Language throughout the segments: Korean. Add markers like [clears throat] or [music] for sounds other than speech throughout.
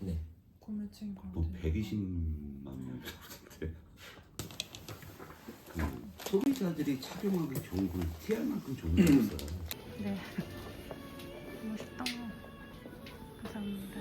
네. 네. 구매층 뭐 가운데 120만 명 정도인데. 그 소비자들이 착용하기 좋은 걸 티할 만큼 좋은 게 있어. 네. 멋있다. 감사합니다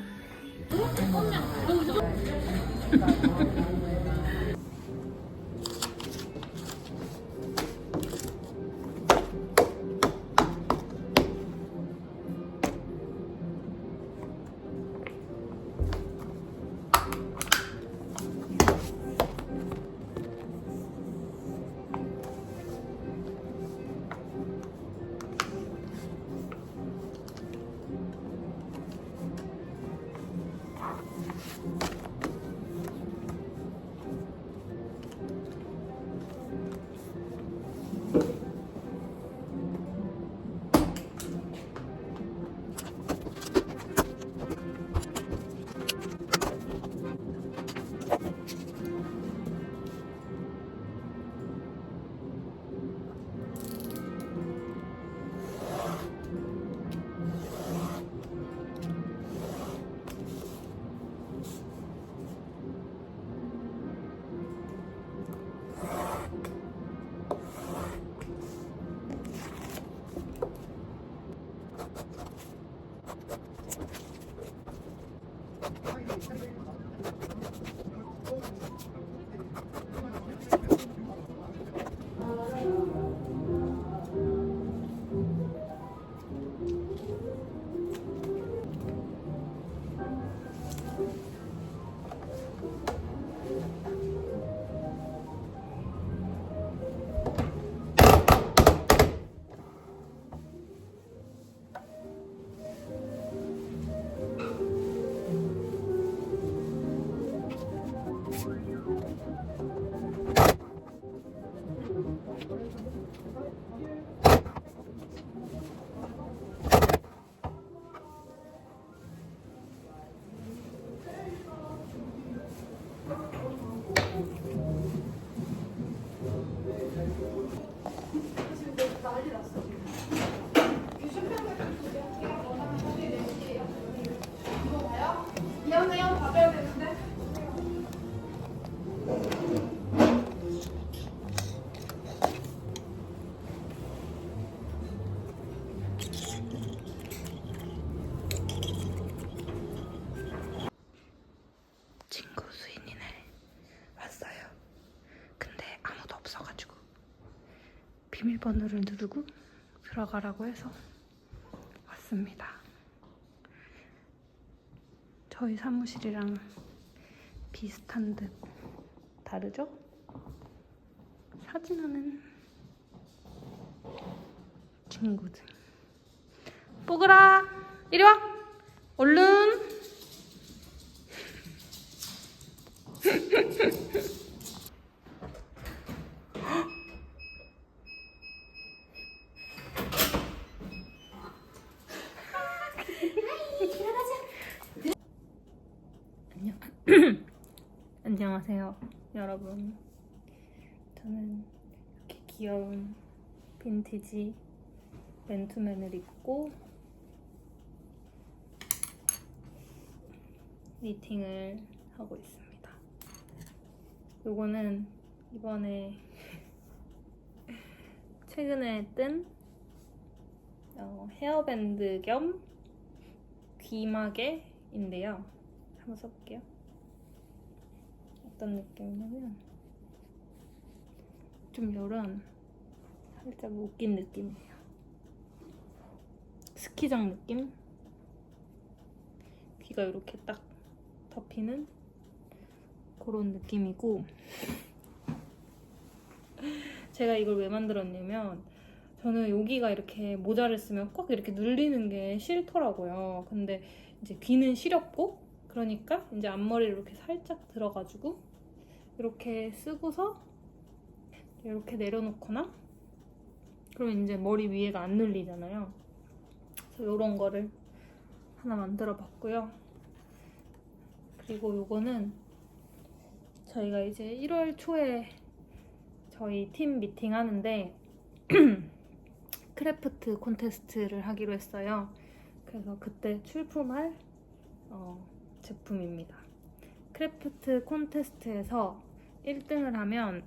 비밀번호를 누르고 들어가라고 해서 왔습니다. 저희 사무실이랑 비슷한 듯 다르죠? 사진하는 친구들. 뽀글아 이리 와! 얼른 안녕. 안녕하세요, 여러분. 저는 이렇게 귀여운 빈티지 맨투맨을 입고 미팅을 하고 있습니다. 요거는 이번에 [laughs] 최근에 뜬 어, 헤어밴드 겸 귀마개인데요. 한번 써볼게요. 어떤 느낌이냐면 좀 이런 살짝 웃긴 느낌이에요. 스키장 느낌? 귀가 이렇게 딱 덮이는 그런 느낌이고 [laughs] 제가 이걸 왜 만들었냐면 저는 여기가 이렇게 모자를 쓰면 꼭 이렇게 눌리는 게 싫더라고요. 근데 이제 귀는 시렵고 그러니까 이제 앞머리를 이렇게 살짝 들어가지고 이렇게 쓰고서 이렇게 내려놓거나 그러면 이제 머리 위에가 안 눌리잖아요. 그래서 이런 거를 하나 만들어 봤고요. 그리고 요거는 저희가 이제 1월 초에 저희 팀 미팅 하는데 [clears throat] 크래프트 콘테스트를 하기로 했어요. 그래서 그때 출품할 어, 제품입니다. 크래프트 콘테스트에서 1등을 하면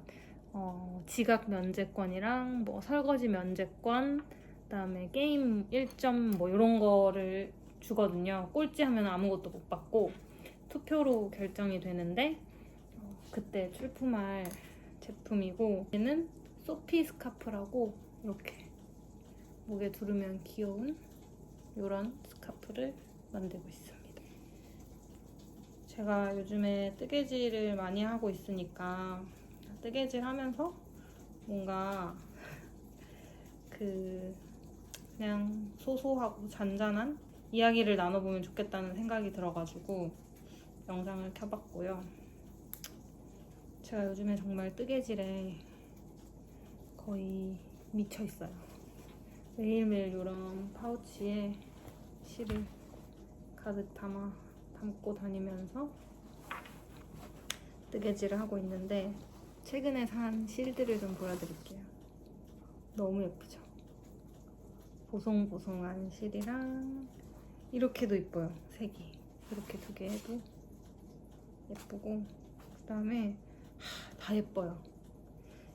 어, 지각 면제권이랑 뭐 설거지 면제권, 그다음에 게임 1점 뭐 이런 거를 주거든요. 꼴찌 하면 아무것도 못 받고 투표로 결정이 되는데 어, 그때 출품할 제품이고 얘는 소피 스카프라고 이렇게 목에 두르면 귀여운 이런 스카프를 만들고 있습니다. 제가 요즘에 뜨개질을 많이 하고 있으니까 뜨개질 하면서 뭔가 그 그냥 소소하고 잔잔한 이야기를 나눠보면 좋겠다는 생각이 들어가지고 영상을 켜봤고요. 제가 요즘에 정말 뜨개질에 거의 미쳐 있어요. 매일매일 이런 파우치에 실을 가득 담아 담고 다니면서 뜨개질을 하고 있는데 최근에 산 실들을 좀 보여드릴게요. 너무 예쁘죠? 보송보송한 실이랑 이렇게도 예뻐요. 색이 이렇게 두 개 해도 예쁘고 그 다음에 다 예뻐요.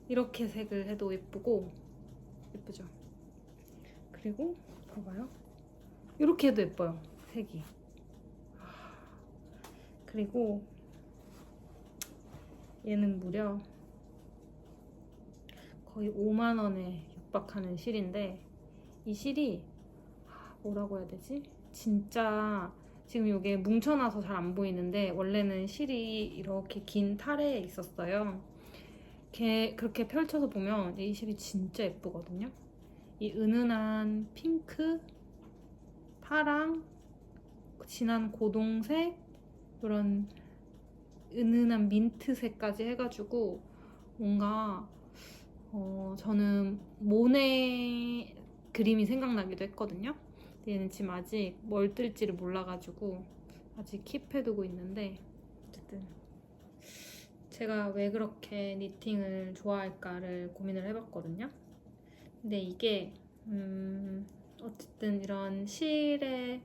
이렇게 색을 해도 예쁘고 예쁘죠? 그리고 봐봐요. 이렇게 해도 예뻐요. 색이. 그리고 얘는 무려 거의 5만 원에 육박하는 실인데 이 실이 아, 뭐라고 해야 되지? 진짜 지금 이게 뭉쳐놔서 잘 안 보이는데 원래는 실이 이렇게 긴 탈에 있었어요. 이렇게 그렇게 펼쳐서 보면 이 실이 진짜 예쁘거든요. 이 은은한 핑크, 파랑, 진한 고동색, 이런 은은한 민트색까지 해가지고 뭔가 어, 저는 모네 그림이 생각나기도 했거든요. 얘는 지금 아직 뭘 뜰지를 몰라가지고 아직 킵해두고 있는데 어쨌든 제가 왜 그렇게 니팅을 좋아할까를 고민을 해봤거든요. 근데 이게 음, 어쨌든 이런 실의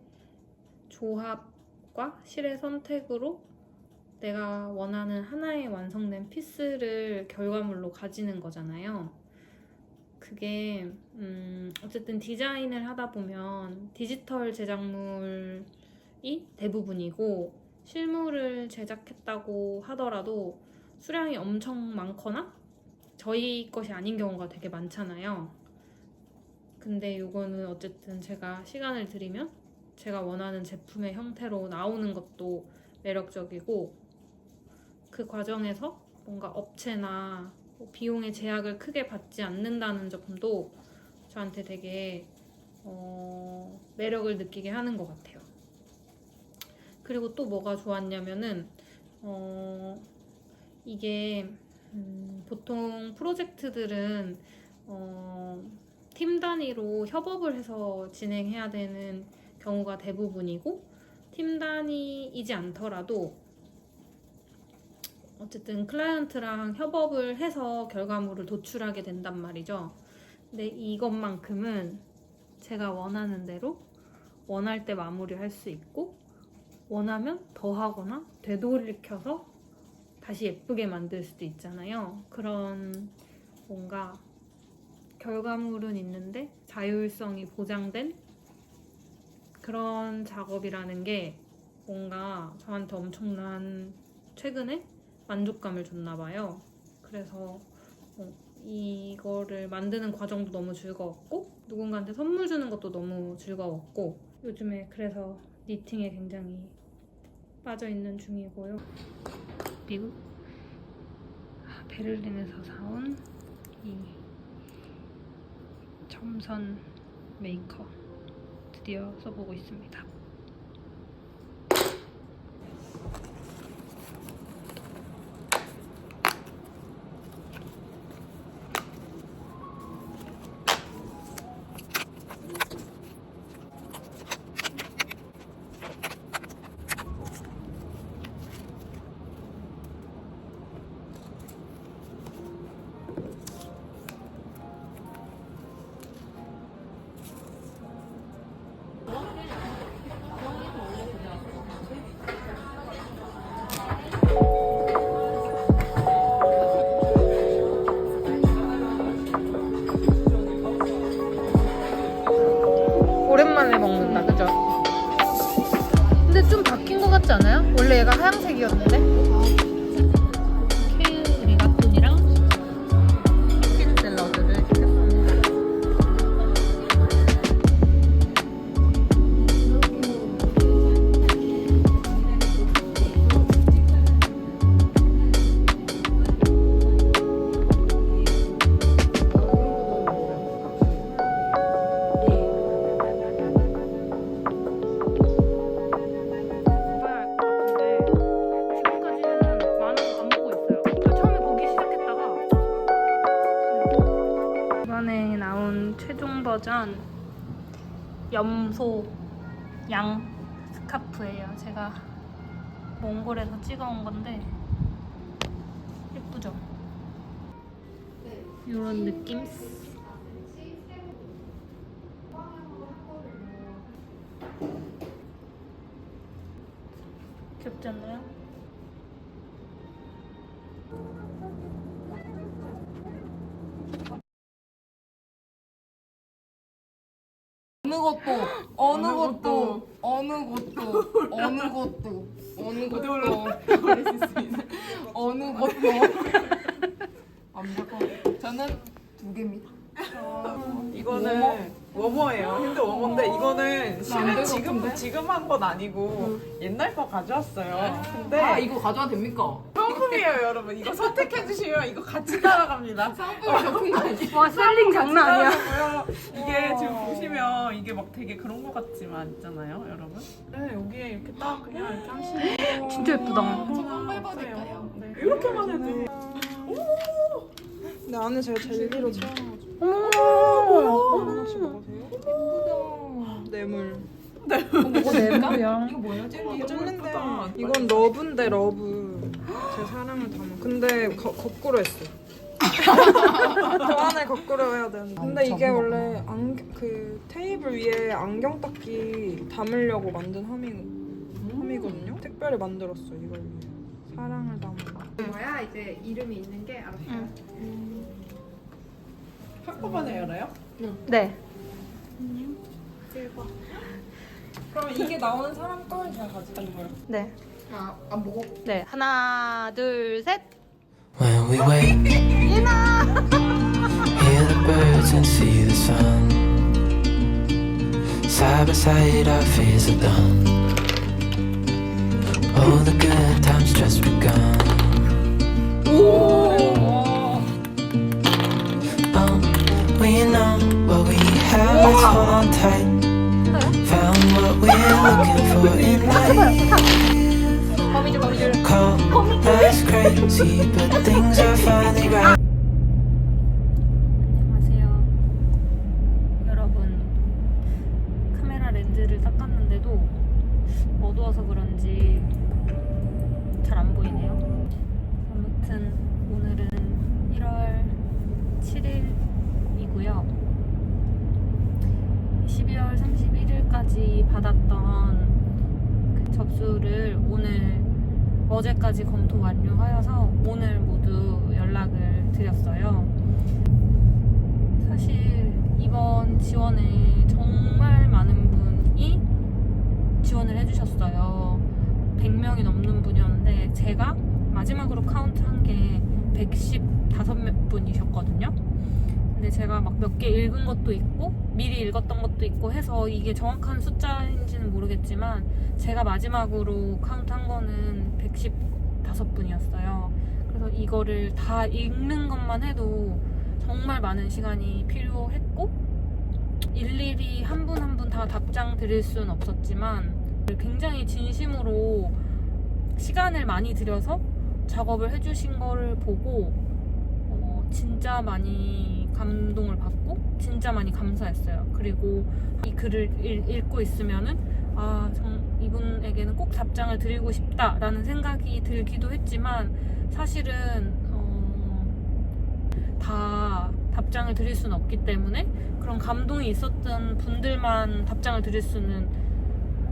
조합 과 실의 선택으로 내가 원하는 하나의 완성된 피스를 결과물로 가지는 거잖아요. 그게 음, 어쨌든 디자인을 하다 보면 디지털 제작물이 대부분이고 실물을 제작했다고 하더라도 수량이 엄청 많거나 저희 것이 아닌 경우가 되게 많잖아요. 근데 이거는 어쨌든 제가 시간을 들이면 제가 원하는 제품의 형태로 나오는 것도 매력적이고 그 과정에서 뭔가 업체나 뭐 비용의 제약을 크게 받지 않는다는 점도 저한테 되게 어, 매력을 느끼게 하는 것 같아요. 그리고 또 뭐가 좋았냐면은 어, 이게 음, 보통 프로젝트들은 어, 팀 단위로 협업을 해서 진행해야 되는 경우가 대부분이고 팀 단위이지 않더라도 어쨌든 클라이언트랑 협업을 해서 결과물을 도출하게 된단 말이죠. 근데 이것만큼은 제가 원하는 대로 원할 때 마무리할 수 있고 원하면 더 하거나 되돌이켜서 다시 예쁘게 만들 수도 있잖아요. 그런 뭔가 결과물은 있는데 자율성이 보장된 그런 작업이라는 게 뭔가 저한테 엄청난 최근에 만족감을 줬나 봐요. 그래서 어, 이거를 만드는 과정도 너무 즐거웠고 누군가한테 선물 주는 것도 너무 즐거웠고 요즘에 그래서 니팅에 굉장히 빠져 있는 중이고요. 미국 아, 베를린에서 사온 이 점선 메이커 드디어 써보고 있습니다. 귀엽지 않아요? 원래 얘가 하얀색이었는데 염소 양 스카프예요. 제가 몽골에서 찍어온 건데 예쁘죠? 이런 느낌? 귀엽지 않나요? 어느 것도 두 개입니다. 이거는 워머 예요. 핸드 워머인데 이거는 실은 될 지금? 지금 한 건 아니고 옛날 거 가져왔어요. 근데 아 이거 가져와도 됩니까? 상품이에요, 여러분. 이거 선택해 주시면 이거 같이 [laughs] 따라갑니다. 상품이 적은 거 아니야? 와 셀링 장난 아니야. 따라가고요. 이게 지금 보시면 이게 막 되게 그런 거 같지만 있잖아요, 여러분. 네, 여기에 이렇게 딱 그냥 이렇게 [gasps] 하시면 진짜 예쁘다. 저거 한번 해봐도 될까요? 네, 이렇게만 해도 근데 안에 제가 젤리로 채워가지고 어머. 하나씩 먹으세요? 뇌물 이거 내부야. 이거 뭐예요? 젤리? 이게 젤리인데. 예쁘다. 이건 러브인데 러브. 제 사랑을 담은. 근데 거, 거꾸로 했어. [laughs] 저 안에 거꾸로 해야 되는데. 근데 이게 원래 안경, 그 테이블 위에 안경 닦기 담으려고 만든 함이, 함이거든요? 특별히 만들었어 이걸. 위해 사랑을 담은 거야? 이제 이름이 있는 게 알았어요. 한꺼번에 열어요? 네. 그러면 이게 나오는 사람 걸 제가 가지고 온 거예요 네. 아안 보고 네. 하나, 둘, 셋. When we wake, hear the birds and see the sun. Side by side, our fears are done. All the good times just begun. Um, what we have, let's hold on tight. Found what we're looking for in [laughs] life. Call us crazy, but things are finally right. 31일까지 받았던 그 접수를 오늘 어제까지 검토 완료하여서 오늘 모두 연락을 드렸어요. 사실 이번 지원에 정말 많은 분이 지원을 해주셨어요. 100명이 넘는 분이었는데 제가 마지막으로 카운트한 게 115분이셨거든요. 근데 제가 막 몇 개 읽은 것도 있고 미리 읽었던 것도 있고 해서 이게 정확한 숫자인지는 모르겠지만 제가 마지막으로 카운트 한 거는 115분이었어요. 그래서 이거를 다 읽는 것만 해도 정말 많은 시간이 필요했고 일일이 한 분 한 분 다 답장 드릴 수는 없었지만 굉장히 진심으로 시간을 많이 들여서 작업을 해주신 거를 보고 어, 진짜 많이 감동을 받고 진짜 많이 감사했어요. 그리고 이 글을 읽, 읽고 있으면은 아, 정, 이분에게는 꼭 답장을 드리고 싶다라는 생각이 들기도 했지만 사실은 어, 다 답장을 드릴 수는 없기 때문에 그런 감동이 있었던 분들만 답장을 드릴 수는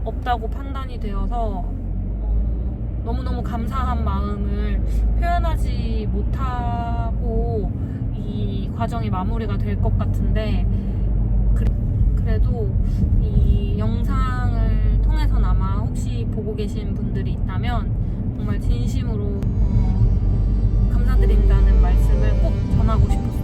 없다고 판단이 되어서 어, 너무너무 감사한 마음을 표현하지 못하고 이 과정이 마무리가 될 것 같은데 그, 그래도 이 영상을 통해서나마 혹시 보고 계신 분들이 있다면 정말 진심으로 어, 감사드린다는 말씀을 꼭 전하고 싶었어요.